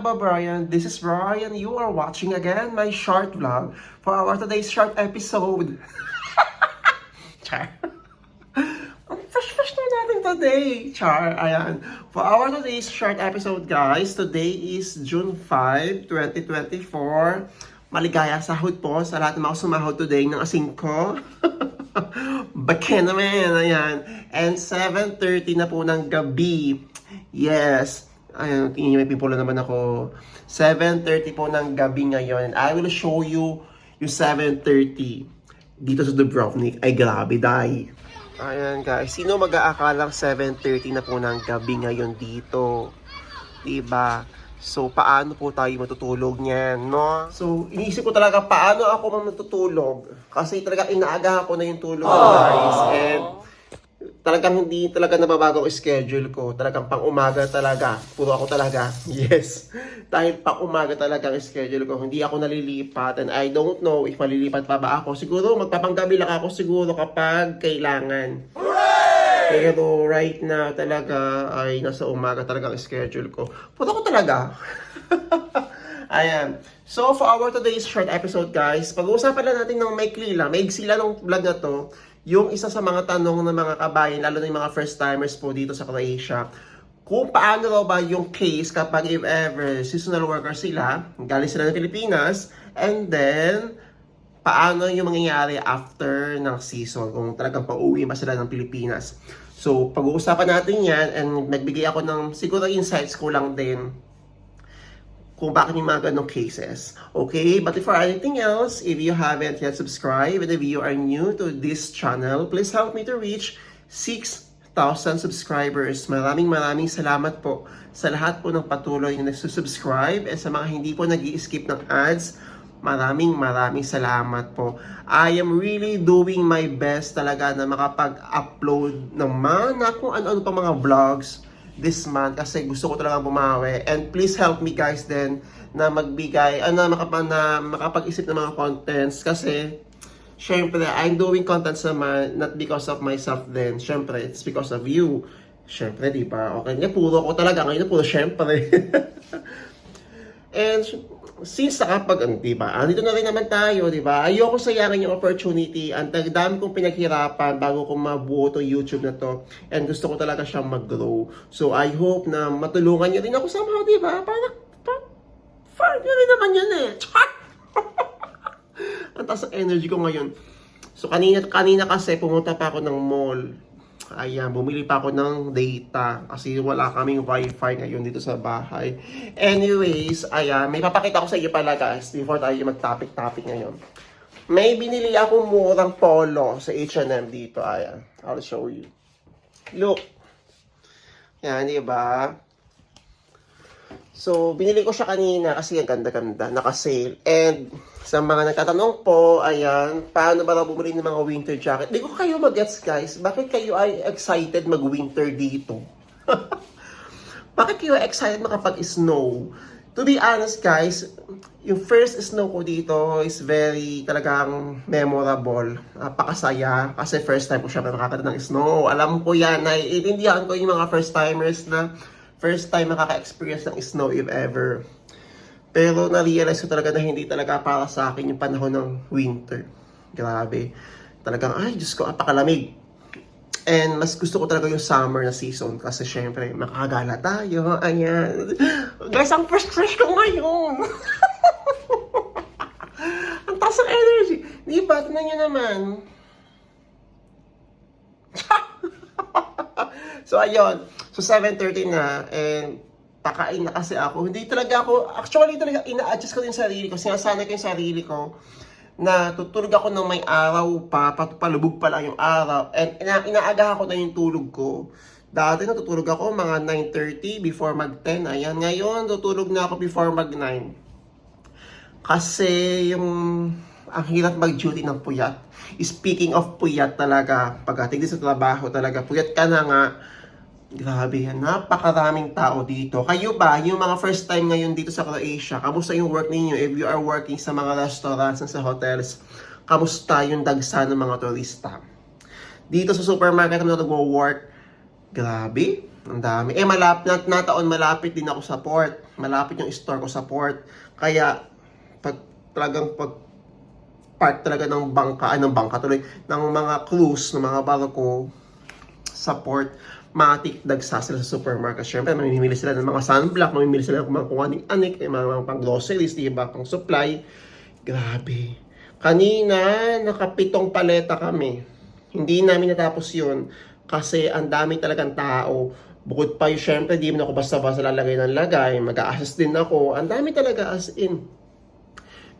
Mga kababayan, this is Brian. You are watching again my short vlog for our today's short episode. Char. Ang fresh-fresh na natin today. Char, ayan. For our today's short episode guys, today is June 5, 2024. Maligaya sahod po sa lahat ng mga sumahod today ng asing ko. Baka naman, ayan. And 7.30 na po ng gabi. Yes. Ayun, tingin niyo may pimpula naman ako. 7.30 po ng gabi ngayon. And I will show you yung 7.30 dito sa Dubrovnik. Ay, grabe, dai. Ayan, guys. Sino mag-aakalang 7.30 na po ng gabi ngayon dito? Diba? So, paano po tayo matutulog niyan, no? So, iniisip ko talaga, paano ako matutulog? Kasi talaga inaagahan ko na yung tulog ko, guys. And talagang hindi talaga nababago ang schedule ko. Talagang pang umaga talaga. Puro ako talaga. Yes. Dahil pang umaga talaga ang schedule ko. Hindi ako nalilipat. And I don't know if malilipat pa ba ako. Siguro magpapanggabi lang ako siguro kapag kailangan. Pero right now talaga ay nasa umaga talaga ang schedule ko. Puro ako talaga. Ayan. So, for our today's short episode, guys, pag-uusapan lang natin ng maikli lang, maigsi lang ng vlog na to, yung isa sa mga tanong ng mga kabayan, lalo na yung mga first-timers po dito sa Croatia, kung paano raw ba yung case kapag if ever seasonal worker sila, galing sila ng Pilipinas, and then, paano yung mangyayari after ng season, kung talagang pauwi ba sila ng Pilipinas. So, pag-uusapan natin yan, and nagbigay ako ng siguro insights ko lang din kung bakit yung mga ganong cases. Okay? But before anything else, if you haven't yet subscribed, and if you are new to this channel, please help me to reach 6,000 subscribers. Maraming maraming salamat po sa lahat po ng patuloy na nagsusubscribe and sa mga hindi po nag skip ng ads. Maraming maraming salamat po. I am really doing my best talaga na makapag-upload naman na kung ano-ano pa mga vlogs this month kasi gusto ko talaga bumawi. And please help me guys then na magbigay, ano, makap na makapag-isip ng mga contents kasi syempre, I'm doing contents naman not because of myself then. Syempre, it's because of you. Syempre, di ba? Okay, nga puro ko talaga. Ngayon puro syempre. And since nakapag, ano, di ba? Andito na rin naman tayo, di ba? Ayoko sayangin yung opportunity. Ang dami kong pinaghirapan bago ko mabuo tong YouTube na to. And gusto ko talaga siyang mag-grow. So I hope na matulungan niyo rin ako somehow, di ba? Para, para, fun nyo rin naman yun eh. Ang taas ng energy ko ngayon. So kanina, kanina kasi pumunta pa ako ng mall. Ayan, bumili pa ako ng data kasi wala kaming wifi ngayon dito sa bahay. Anyways, ayan, may papakita ko sa iyo pala guys before tayo mag-topic-topic ngayon. May binili akong murang polo sa H&M dito. Ayan, I'll show you. Look. Yan, di ba? So, binili ko siya kanina kasi ang ganda-ganda, naka-sale. And sa mga nagtatanong po, ayan, paano ba bumili ng mga winter jacket? Di ko kayo mag-gets guys, bakit kayo ay excited mag-winter dito? bakit kayo excited makapag-snow? To be honest guys, yung first snow ko dito is very talagang memorable. Napakasaya kasi first time ko siya nakakita ng snow. Alam ko yan, naiintindihan ko yung mga first timers na first time makaka-experience ng snow if ever. Pero na-realize ko talaga na hindi talaga para sa akin yung panahon ng winter. Grabe. Talagang, ay, Diyos ko, apakalamig. And mas gusto ko talaga yung summer na season kasi syempre, makakagala tayo. Ayan. Guys, ang fresh-fresh ko ngayon. ang taas ng energy. Di ba? Tignan nyo naman. so, ayun. So, 7.30 na. And, pakain na kasi ako. Hindi talaga ako, actually talaga, ina-adjust ko din sarili ko. Sinasanay ko yung sarili ko na tutulog ako ng may araw pa, patupalubog pa lang yung araw. And ina inaagahan ko na yung tulog ko. Dati natutulog ako mga 9.30 before mag-10. Ayan, ngayon tutulog na ako before mag-9. Kasi yung ang hirap mag-duty ng puyat. Speaking of puyat talaga, pagdating din sa trabaho talaga, puyat ka na nga. Grabe yan, napakaraming tao dito. Kayo ba, yung mga first time ngayon dito sa Croatia, kamusta yung work ninyo? If you are working sa mga restaurants and sa hotels, kamusta yung dagsa ng mga turista? Dito sa supermarket na nagwo-work, grabe. Ang dami. Eh, malapit, nat nataon malapit din ako sa port. Malapit yung store ko sa port. Kaya, pag talagang pag part talaga ng bangka, ay ng bangka tuloy, ng mga cruise, ng mga barko sa port, matik dagsa sila sa supermarket. Siyempre, mamimili sila ng mga sunblock, mamimili sila ng mga kung aning anik, mga, mga pang groceries, di ba, pang supply. Grabe. Kanina, nakapitong paleta kami. Hindi namin natapos yun kasi ang dami talagang tao. Bukod pa yung syempre, di mo ako basta-basta lalagay ng lagay. Mag-a-assist din ako. Ang dami talaga as in.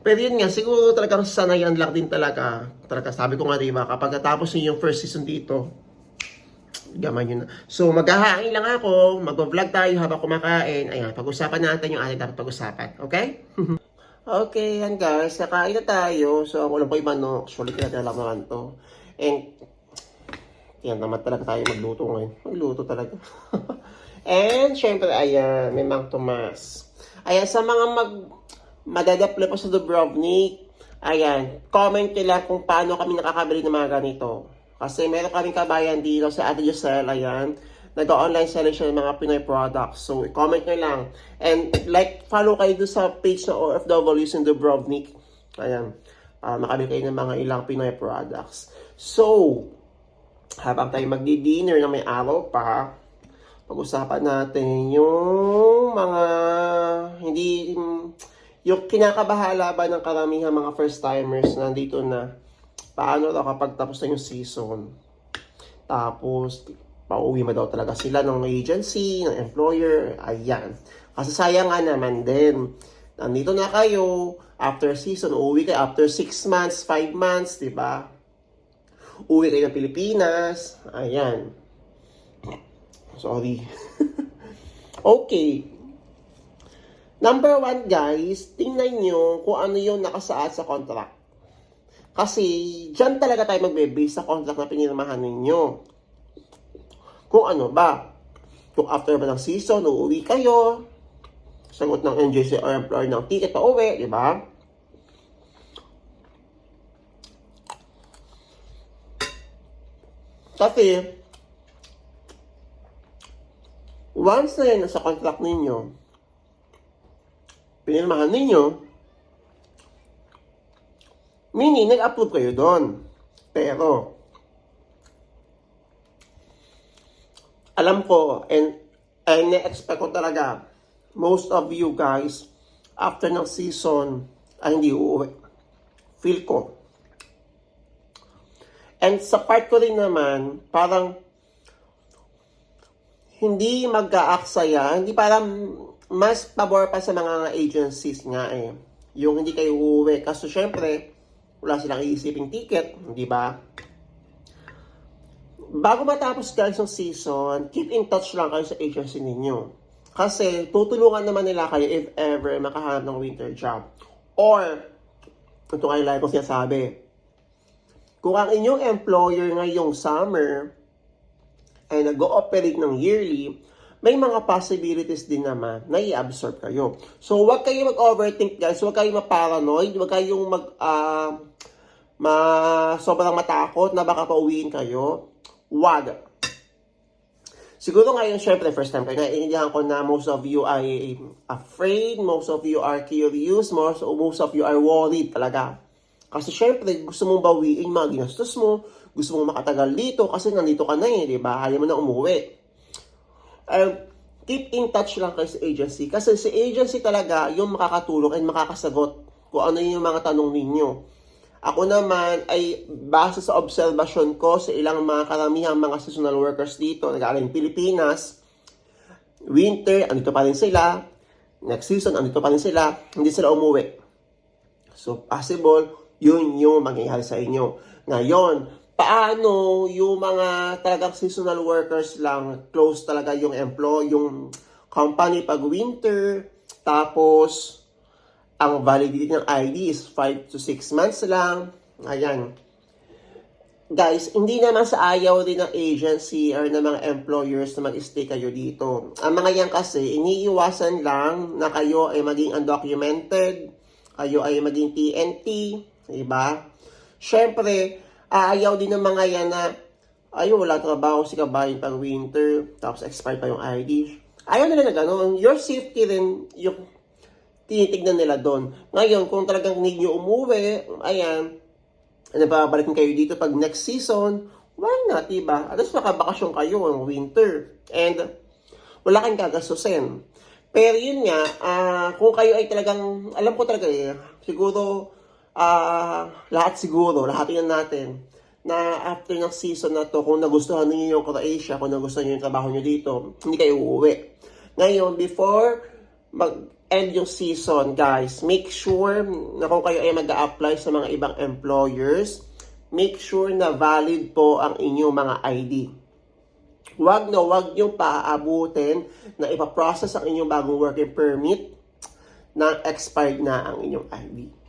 Pero yun nga, siguro talagang sanayan lang din talaga. Talaga, sabi ko nga diba, kapag natapos niyo yung first season dito, gaman yun. So, maghahain lang ako, mag-vlog tayo habang kumakain. Ayan, pag-usapan natin yung ating dapat pag-usapan. Okay? okay, yan guys, nakain na tayo. So, po iba, no? Actually, kaya lang naman to. And, yan naman talaga tayo magluto ngayon. Magluto talaga. And, syempre, ayan, may Mang Tomas. Ayan, sa mga mag madadaple po sa Dubrovnik, ayan, comment nyo lang kung paano kami nakakabili ng mga ganito. Kasi meron kaming kabayan dito sa Ate Giselle, ayan, nag-online selling siya ng mga Pinoy products. So, comment nyo lang. And like, follow kayo doon sa page ng OFWs in Dubrovnik. Ayan, para makabili kayo ng mga ilang Pinoy products. So, habang tayo magdi-dinner na may araw pa, pag-usapan natin yung mga hindi yung kinakabahala ba ng karamihan mga first timers nandito na paano daw kapag tapos na yung season tapos pauwi mo daw talaga sila ng agency, ng employer, ayan. Kasi sayang nga naman din. Nandito na kayo, after season, uuwi kayo after 6 months, 5 months, di ba? Uwi kayo ng Pilipinas, ayan. Sorry. okay. Number one, guys, tingnan nyo kung ano yung nakasaad sa contract. Kasi, dyan talaga tayo magbe-base sa contract na pinirmahan ninyo. Kung ano ba, kung after ba ng season, uuwi kayo, sagot ng NJC or employer ng ticket pa uwi, di ba? Kasi, once na yan sa contract ninyo, pinirmahan ninyo, meaning, nag-approve kayo doon. Pero, alam ko, and, and na-expect ko talaga, most of you guys, after ng season, ay hindi uuwi. Feel ko. And sa part ko rin naman, parang hindi mag-aaksaya, hindi parang mas pabor pa sa mga agencies nga eh. Yung hindi kayo uuwi. Kasi syempre, wala silang iisiping ticket, di ba? Bago matapos guys yung season, keep in touch lang kayo sa agency ninyo. Kasi tutulungan naman nila kayo if ever makahanap ng winter job. Or, ito kayo lagi kong sinasabi, kung ang inyong employer ngayong summer ay nag-ooperate ng yearly, may mga possibilities din naman na i-absorb kayo. So, huwag kayo mag-overthink guys. Huwag kayong ma-paranoid. Huwag kayong mag, ah, ma, sobrang matakot na baka pauwiin kayo. Huwag. Siguro ngayon, syempre, first time kayo, naiintindihan ko na most of you ay afraid, most of you are curious, most, most of you are worried talaga. Kasi syempre, gusto mong bawiin mga ginastos mo, gusto mong makatagal dito kasi nandito ka na eh, di ba? Ayaw mo na umuwi. Uh, keep in touch lang kayo sa agency kasi sa agency talaga yung makakatulong and makakasagot kung ano yung mga tanong ninyo. Ako naman ay base sa observation ko sa ilang mga karamihang mga seasonal workers dito, nag-aaling Pilipinas, winter, andito pa rin sila, next season, andito pa rin sila, hindi sila umuwi. So, possible, yun yung mangyayari sa inyo. Ngayon, paano yung mga talagang seasonal workers lang, close talaga yung employ, yung company pag winter, tapos, ang validity ng ID is 5 to 6 months lang. Ayan. Guys, hindi naman sa ayaw din ng agency or ng mga employers na mag-stay kayo dito. Ang mga yan kasi, iniiwasan lang na kayo ay maging undocumented, kayo ay maging TNT, diba? Siyempre, ayaw din ng mga yan na ayun, wala trabaho si kabayan pag winter, tapos expired pa yung ID. Ayaw nila na gano'n. Your safety rin yung tinitignan nila doon. Ngayon, kung talagang need nyo umuwi, ayan, nababalikin kayo dito pag next season, why not, diba? At least makabakasyon kayo ng winter. And wala kang gagastusin. Pero yun nga, ah, kung kayo ay talagang, alam ko talaga eh, siguro, ah, lahat siguro, lahat yun natin, na after ng season na to, kung nagustuhan niyo yung Croatia, kung nagustuhan niyo yung trabaho niyo dito, hindi kayo uuwi. Ngayon, before mag-end yung season, guys, make sure na kung kayo ay mag apply sa mga ibang employers, make sure na valid po ang inyong mga ID. Huwag na huwag niyong paaabutin na ipaprocess ang inyong bagong working permit na expired na ang inyong ID.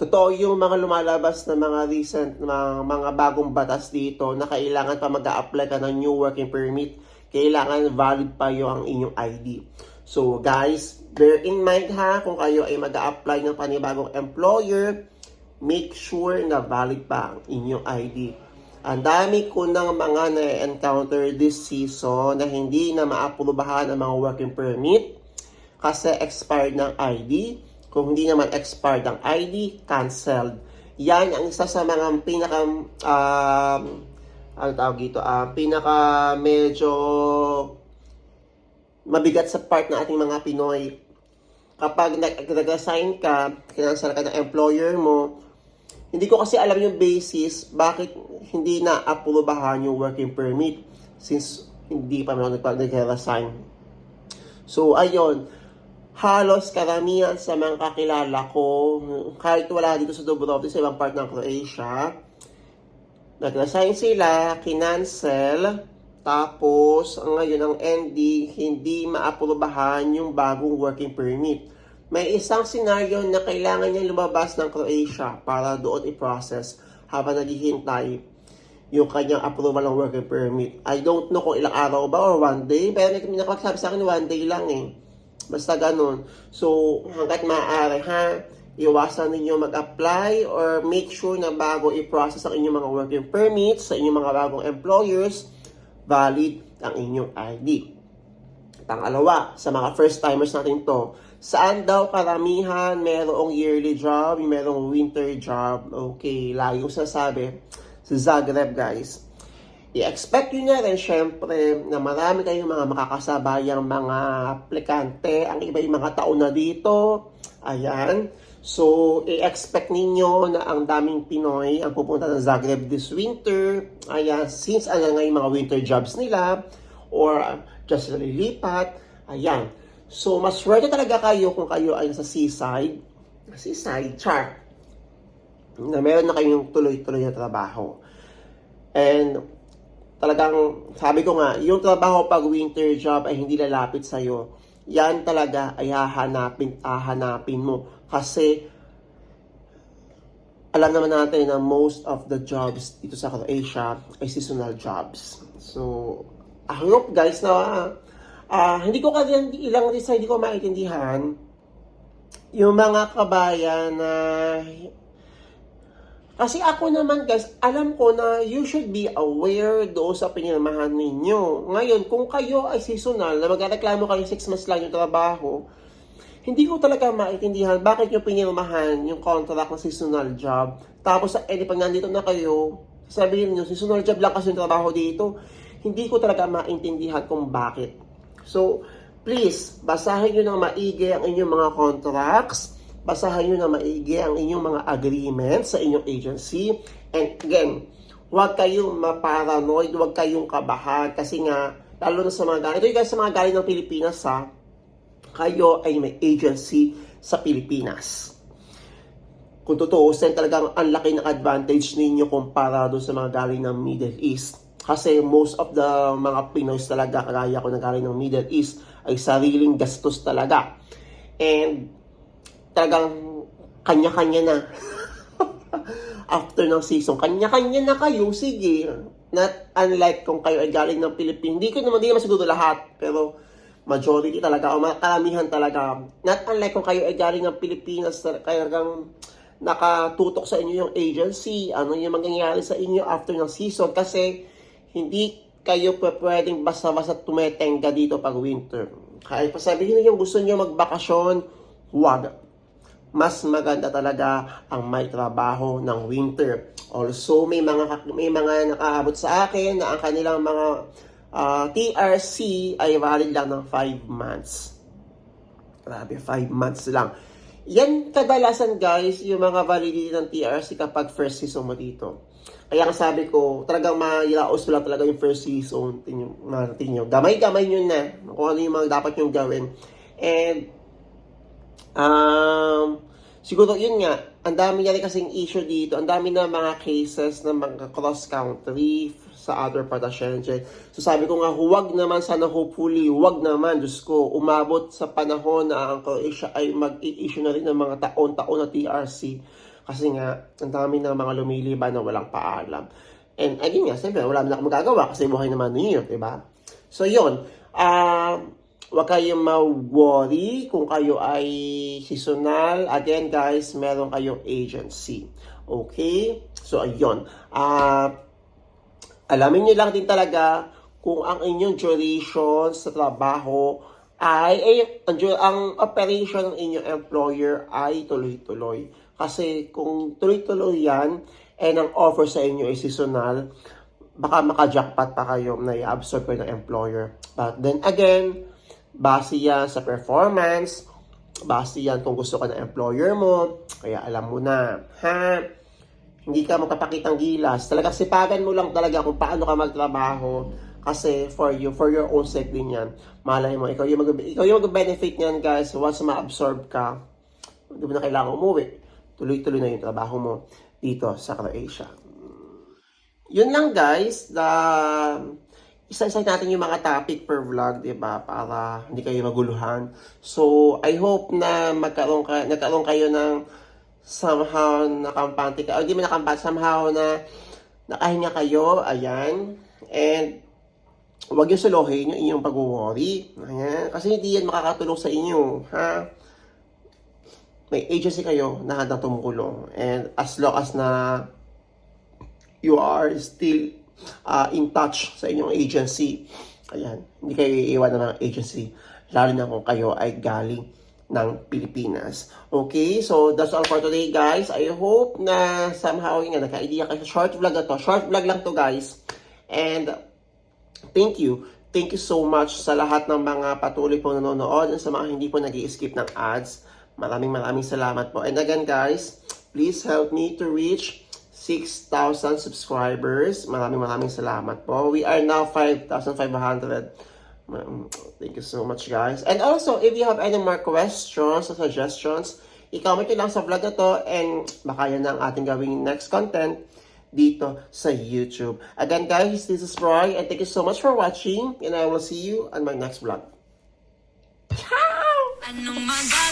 Totoo yung mga lumalabas na mga recent, mga, mga bagong batas dito na kailangan pa mag apply ka ng new working permit. Kailangan valid pa yung ang inyong ID. So guys, bear in mind ha, kung kayo ay mag apply ng panibagong employer, make sure na valid pa ang inyong ID. Ang dami ko ng mga na-encounter this season na hindi na maaprubahan ang mga working permit kasi expired ng ID. Kung hindi naman expired ang ID, canceled. Yan ang isa sa mga pinaka um, ano tawag dito, ah pinaka medyo mabigat sa part ng ating mga Pinoy. Kapag nag- nag-assign ka, kinansel ka ng employer mo, hindi ko kasi alam yung basis bakit hindi na aprubahan yung working permit since hindi pa naman nag-resign. So, ayun. Halos karamihan sa mga kakilala ko, kahit wala dito sa Dubrovnik, sa ibang part ng Croatia, nag-resign sila, kinancel, tapos ngayon ang ND hindi maaprubahan yung bagong working permit. May isang scenario na kailangan niya lumabas ng Croatia para doon i-process habang naghihintay yung kanyang approval ng working permit. I don't know kung ilang araw ba or one day, pero may nakapagsabi sa akin one day lang eh. Basta ganun. So, hanggat maaari ha, iwasan ninyo mag-apply or make sure na bago i-process ang inyong mga working permits sa inyong mga bagong employers, valid ang inyong ID. Pangalawa, sa mga first timers natin to, saan daw karamihan merong yearly job, merong winter job, okay, layong sasabi, sa Zagreb guys. I-expect nyo na rin syempre na marami kayong mga makakasabayang mga aplikante. Ang iba yung mga taon na dito. Ayan. So, i-expect ninyo na ang daming Pinoy ang pupunta ng Zagreb this winter. Ayan, since ano nga yung mga winter jobs nila or just lilipat. Ayan. So, mas swerte talaga kayo kung kayo ay sa seaside. Seaside, char. Na meron na kayong tuloy-tuloy na trabaho. And talagang sabi ko nga, yung trabaho pag winter job ay hindi lalapit sa'yo. Yan talaga ay hahanapin, hahanapin mo. Kasi alam naman natin na most of the jobs dito sa Croatia ay seasonal jobs. So, I hope guys na ah, hindi ko kasi ilang sa hindi ko maintindihan yung mga kabayan na kasi ako naman guys, alam ko na you should be aware doon sa pinirmahan ninyo. Ngayon, kung kayo ay seasonal, na magreklamo kayo 6 months lang yung trabaho, hindi ko talaga maintindihan bakit nyo pinirmahan yung contract ng seasonal job. Tapos, eh, pag nandito na kayo, sabihin nyo, seasonal job lang kasi yung trabaho dito. Hindi ko talaga maintindihan kung bakit. So, please, basahin nyo ng maigi ang inyong mga contracts basahin nyo na maigi ang inyong mga agreements sa inyong agency. And again, huwag kayong maparanoid, huwag kayong kabahan kasi nga, lalo na sa mga galing, ito yung guys sa mga galing ng Pilipinas ha, kayo ay may agency sa Pilipinas. Kung tutuusin, talagang ang laki ng advantage ninyo kumpara doon sa mga galing ng Middle East. Kasi most of the mga Pinoys talaga, kagaya ko na galing ng Middle East, ay sariling gastos talaga. And talagang kanya-kanya na. After ng season, kanya-kanya na kayo, sige. Not unlike kung kayo ay galing ng Pilipinas. Hindi ko naman, hindi naman siguro lahat, pero majority talaga, o karamihan talaga. Not unlike kung kayo ay galing ng Pilipinas, talagang nakatutok sa inyo yung agency, ano yung mangyayari sa inyo after ng season kasi hindi kayo pwedeng basta-basta tumetenga dito pag winter. Kahit pa sabihin nyo yung gusto nyo magbakasyon, huwag. Mas maganda talaga ang may trabaho ng winter. Also, may mga may mga nakaabot sa akin na ang kanilang mga ah, TRC ay valid lang ng 5 months. Grabe, 5 months lang. Yan kadalasan guys, yung mga validity ng TRC kapag first season mo dito. Kaya ang sabi ko, talagang mailaos lang talaga yung first season. Natin nyo. Gamay-gamay nyo na kung ano yung mga dapat nyo gawin. And, um, siguro yun nga, ang dami niya rin kasing issue dito. Ang dami na mga cases na mga cross-country sa other part of Shenzhen. So sabi ko nga, huwag naman sana hopefully, huwag naman, Diyos ko, umabot sa panahon na ang Croatia ay mag-i-issue na rin ng mga taon-taon na TRC. Kasi nga, ang dami ng mga lumiliban na walang paalam. And again nga, siyempre, wala na akong magagawa kasi buhay naman ninyo, di ba? So yun, ah, Huwag kayong ma-worry kung kayo ay seasonal. Again, guys, meron kayong agency. Okay? So, ayun. Ah, alamin nyo lang din talaga kung ang inyong duration sa trabaho ay, ay ang, ang operation ng inyong employer ay tuloy-tuloy. Kasi kung tuloy-tuloy yan, and ang offer sa inyo ay seasonal, baka maka-jackpot pa kayo na i-absorb ng employer. But then again, base yan sa performance, base yan kung gusto ka ng employer mo, kaya alam mo na, ha? Hindi ka magpapakitang gilas. Talaga sipagan mo lang talaga kung paano ka magtrabaho. Kasi for you, for your own sake din yan. Malay mo, ikaw yung, mag, ikaw yung mag-benefit niyan guys. Once ma-absorb ka, hindi mo na kailangan umuwi. Tuloy-tuloy na yung trabaho mo dito sa Croatia. Yun lang guys, the isa-isa natin yung mga topic per vlog, 'di ba? Para hindi kayo maguluhan. So, I hope na magkaroon ka nagkaroon kayo ng somehow nakampante ka. O hindi mo nakampante, somehow na nakahinga kayo, ayan. And huwag yung suluhin yung inyong pag-worry. Ayan. Kasi hindi yan makakatulong sa inyo, ha? May agency kayo na handang tumulong. And as long as na you are still uh, in touch sa inyong agency. Ayan, hindi kayo iiwan ng agency, lalo na kung kayo ay galing ng Pilipinas. Okay, so that's all for today guys. I hope na somehow nga nagka-idea kayo short vlog na to. Short vlog lang to guys. And thank you. Thank you so much sa lahat ng mga patuloy pong nanonood and sa mga hindi po nag skip ng ads. Maraming maraming salamat po. And again guys, please help me to reach 6,000 subscribers. Maraming maraming salamat po. We are now 5,500. Um, Thank you so much guys. And also, if you have any more questions or suggestions, i-comment nyo lang sa vlog na to and baka yan ang ating gawing next content dito sa YouTube. Again guys, this is Roy and thank you so much for watching and I will see you on my next vlog. Anong magagawa